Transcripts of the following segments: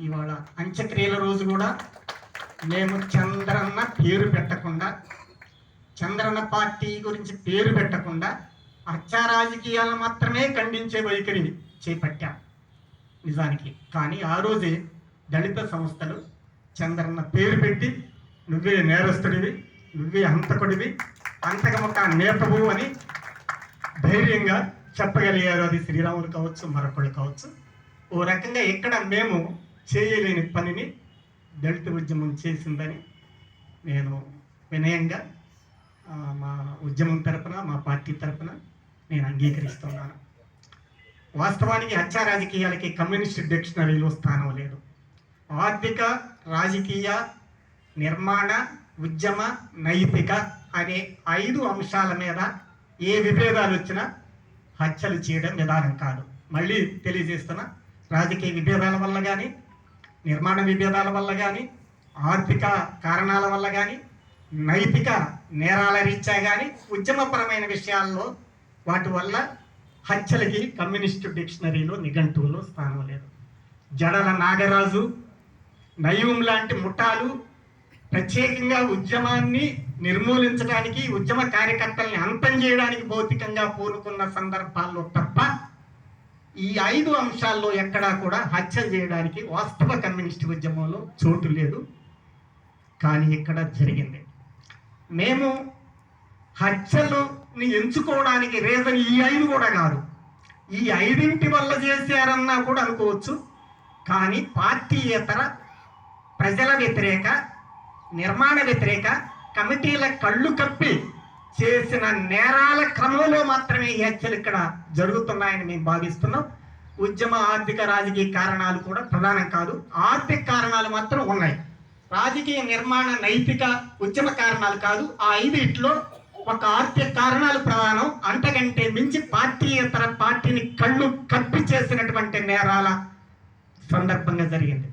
ఇవాళ అంత్యక్రియల రోజు కూడా మేము చంద్రన్న పేరు పెట్టకుండా చంద్రన్న పార్టీ గురించి పేరు పెట్టకుండా హత్యా రాజకీయాలను మాత్రమే ఖండించే వైఖరిని చేపట్టాం. నిజానికి కానీ ఆ రోజే దళిత సంస్థలు చంద్రన్న పేరు పెట్టి నువ్వే నేరస్తుడివి నువ్వే హంతకుడివి అంతకముక్క నేతవు అని ధైర్యంగా చెప్పగలిగారు. అది శ్రీరాములు కావచ్చు మరొకళ్ళు కావచ్చు. ఓ రకంగా ఇక్కడ మేము చేయలేని పనిని దళిత ఉద్యమం చేసిందని నేను వినయంగా మా ఉద్యమం తరపున మా పార్టీ తరపున నేను అంగీకరిస్తున్నాను. వాస్తవానికి హత్యా రాజకీయాలకి కమ్యూనిస్ట్ డిక్షనరీలో స్థానం లేదు. ఆర్థిక రాజకీయ నిర్మాణ ఉద్యమ నైతిక అనే ఐదు అంశాల మీద ఏ విభేదాలు వచ్చినా హత్యలు చేయడం విధానం కాదు. మళ్ళీ తెలియజేస్తున్నా రాజకీయ విభేదాల వల్ల కానీ నిర్మాణ విభేదాల వల్ల కానీ ఆర్థిక కారణాల వల్ల కానీ నైతిక నేరాల రీత్యా కానీ ఉద్యమపరమైన విషయాల్లో వాటి వల్ల హత్యలకి కమ్యూనిస్టు డిక్షనరీలో నిఘంటువులో స్థానం లేదు. జడల నాగరాజు నయూం లాంటి ముఠాలు ప్రత్యేకంగా ఉద్యమాన్ని నిర్మూలించడానికి ఉద్యమ కార్యకర్తల్ని అంతం చేయడానికి భౌతికంగా పూనుకున్న సందర్భాల్లో తప్ప ఈ ఐదు అంశాల్లో ఎక్కడా కూడా హత్య చేయడానికి వాస్తవ కమ్యూనిస్ట్ ఉద్యమంలో చోటు లేదు. కానీ ఇక్కడ జరిగింది. మేము హత్యలుని ఎంచుకోవడానికి రీజన్ ఈ ఐదు కూడా కాదు. ఈ ఐదింటి వల్ల చేశారన్నా కూడా అనుకోవచ్చు. కానీ పార్టీయేతర ప్రజల వ్యతిరేక నిర్మాణ వ్యతిరేక కమిటీల కళ్ళు కప్పి చేసిన నేరాల క్రమంలో మాత్రమే ఈ హత్యలు ఇక్కడ జరుగుతున్నాయని మేము భావిస్తున్నాం. ఉద్యమ ఆర్థిక రాజకీయ కారణాలు కూడా ప్రధానం కాదు. ఆర్థిక కారణాలు మాత్రం ఉన్నాయి. రాజకీయ నిర్మాణ నైతిక ఉద్యమ కారణాలు కాదు. ఆ ఐదిట్లో ఒక ఆర్థిక కారణాలు ప్రధానం. అంతకంటే మించి పార్టీయేతర పార్టీని కళ్ళు కప్పి చేసినటువంటి నేరాల సందర్భంగా జరిగింది.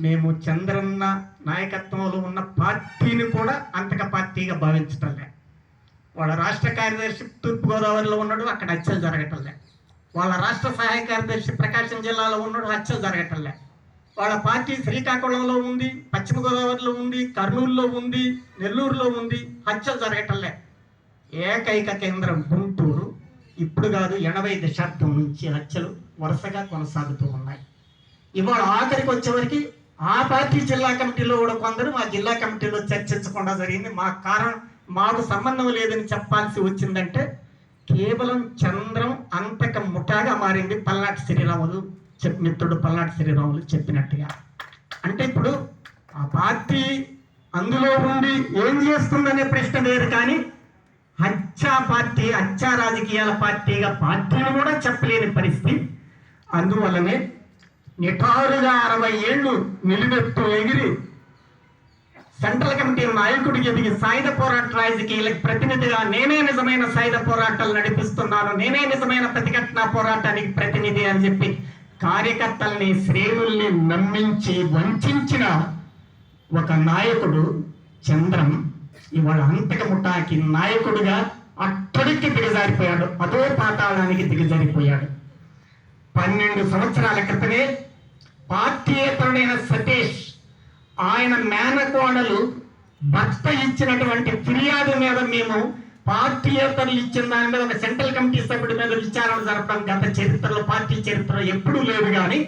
మేము చంద్రన్న నాయకత్వంలో ఉన్న పార్టీని కూడా అంతక పార్టీగా భావించటం లేదు. వాళ్ళ రాష్ట్ర కార్యదర్శి తూర్పుగోదావరిలో ఉన్నాడు అక్కడ హత్యలు జరగటంలే. వాళ్ళ రాష్ట్ర సహాయ కార్యదర్శి ప్రకాశం జిల్లాలో ఉన్నాడు హత్యలు జరగటంలే. వాళ్ళ పార్టీ శ్రీకాకుళంలో ఉంది పశ్చిమ గోదావరిలో ఉంది కర్నూలులో ఉంది నెల్లూరులో ఉంది హత్యలు జరగటంలే. ఏకైక కేంద్రం గుంటూరు. ఇప్పుడు కాదు ఎనభై దశాబ్దం నుంచి హత్యలు వరుసగా కొనసాగుతూ ఉన్నాయి. ఇవాళ ఆఖరికి వచ్చేవరకు ఆ పార్టీ జిల్లా కమిటీలో కూడా కొందరు మా జిల్లా కమిటీలో చర్చించకుండా జరిగింది. మా కారణం మాకు సంబంధం లేదని చెప్పాల్సి వచ్చిందంటే కేవలం చంద్రం అంతక ముఠాగా మారింది పల్నాటి శ్రీరాములు చెప్ మిత్రుడు పల్నాటి శ్రీరాములు చెప్పినట్టుగా. అంటే ఇప్పుడు ఆ పార్టీ అందులో ఉండి ఏం చేస్తుందనే ప్రశ్న వేరు కానీ హత్యా పార్టీ హత్యా రాజకీయాల పార్టీగా పార్టీని కూడా చెప్పలేని పరిస్థితి. అందువల్లనే నిఠారుగా అరవై ఏళ్ళు నిలువెత్తు ఎగిరి సెంట్రల్ కమిటీ నాయకుడికి ఎదిగి సాయుధ పోరాట రాజకీయాలకు ప్రతినిధిగా నేనే నిజమైన సాయుధ పోరాటాలు నడిపిస్తున్నాను. నేనే నిజమైన ప్రతిఘటన పోరాటానికి ప్రతినిధి అని చెప్పి కార్యకర్తల్ని శ్రేణుల్ని నమ్మించి వంచిన ఒక నాయకుడు చంద్రం ఇవాళ అంతక ముఠాకి నాయకుడిగా అట్టడికి దిగజారిపోయాడు. అదో పాతాళానికి దిగజారిపోయాడు. పన్నెండు సంవత్సరాల క్రితమే పార్టీయేతరుడైన సతీష్ ఆయన మేనకోడలు భర్త ఇచ్చినటువంటి ఫిర్యాదు మీద మేము పార్టీయేతరులు ఇచ్చిన దాని మీద ఒక సెంట్రల్ కమిటీ సభ్యుడి మీద విచారణ జరపడం గత చరిత్రలో పార్టీ చరిత్రలో ఎప్పుడూ లేదు కానీ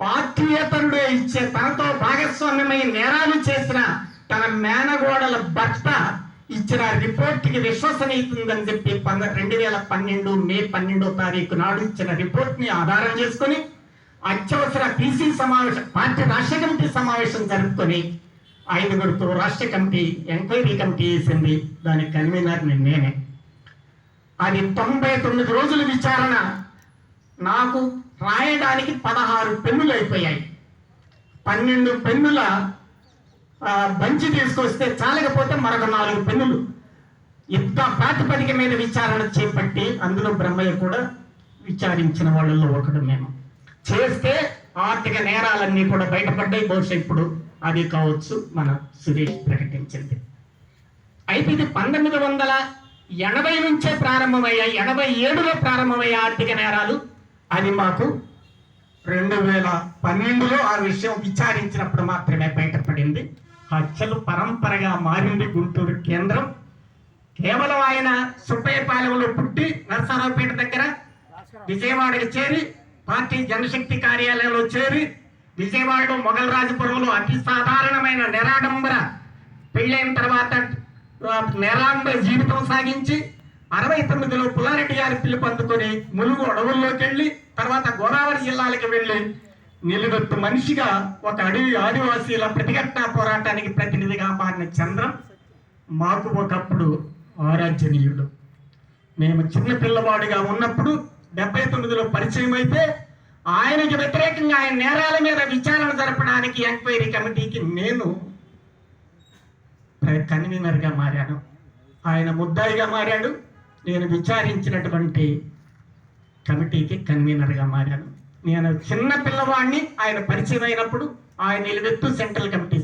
పార్టీయేతరుడే ఇచ్చే తనతో భాగస్వామ్యమై నేరాలు చేసిన తన మేనగోడల భర్త ఇచ్చిన రిపోర్ట్కి విశ్వసనీయుతుందని చెప్పి పంద రెండు వేల పన్నెండు మే పన్నెండో తారీఖు నాడు ఇచ్చిన రిపోర్ట్ని ఆధారం చేసుకొని అత్యవసర పీసీ సమావేశం పార్టీ రాష్ట్ర కమిటీ సమావేశం జరుపుకొని ఐదుగురితో రాష్ట్ర కమిటీ ఎంక్వైరీ కమిటీ వేసింది. దాని కన్వీనర్ నేనే. అది తొంభై తొమ్మిది రోజుల విచారణ. నాకు రాయడానికి పదహారు పెన్నులు అయిపోయాయి. పన్నెండు పెన్నుల బంచి తీసుకొస్తే చాలకపోతే మరొక నాలుగు పెన్నులు. ఇంత ప్రాతిపదిక మీద విచారణ చేపట్టి అందులో బ్రహ్మయ్య కూడా విచారించిన వాళ్ళల్లో ఒకడు మేము. చేస్తే ఆర్థిక నేరాలన్నీ కూడా బయటపడ్డాయి. బహుశా ఇప్పుడు అది కావచ్చు మన సురేష్ ప్రకటించింది. అయితే ఇది పంతొమ్మిది వందల ఎనభై నుంచే ప్రారంభమయ్యాయి. ఎనభై ఏడులో ప్రారంభమయ్యే ఆర్థిక నేరాలు. అది మాకు రెండు వేల పన్నెండులో ఆ విషయం విచారించినప్పుడు మాత్రమే బయటపడింది. హత్యలు పరంపరగా మారింది గుంటూరు కేంద్రం. కేవలం ఆయన సుబ్బయ్యపాలెంలో పుట్టి నరసరావుపేట దగ్గర విజయవాడకి చేరి పార్టీ జనశక్తి కార్యాలయంలో చేరి విజయవాడలో మొగలరాజపురంలో అతి సాధారణమైన నిరాడంబర పెళ్ళైన తర్వాత నిరాడంబర జీవితం సాగించి అరవై తొమ్మిదిలో పుల్లారెడ్డి గారి పిలుపు అందుకొని ములుగు అడవుల్లోకి వెళ్ళి తర్వాత గోదావరి జిల్లాలకు వెళ్ళి నిలబెత్తు మనిషిగా ఒక అడవి ఆదివాసీల ప్రతిఘటన పోరాటానికి ప్రతినిధిగా మారిన చంద్రం మాకు ఒకప్పుడు ఆరాధ్యనీయుడు. మేము చిన్న పిల్లవాడిగా ఉన్నప్పుడు డెబ్బై తొమ్మిదిలో పరిచయం అయితే ఆయనకి వ్యతిరేకంగా ఆయన నేరాల మీద విచారణ జరపడానికి ఎంక్వైరీ కమిటీకి నేను కన్వీనర్గా మారాను. ఆయన ముద్దాయిగా మారాడు. నేను విచారించినటువంటి కమిటీకి కన్వీనర్గా మారాను. నేను చిన్న పిల్లవాడిని ఆయన పరిచయం అయినప్పుడు ఆయన నిలువెత్తు సెంట్రల్ కమిటీ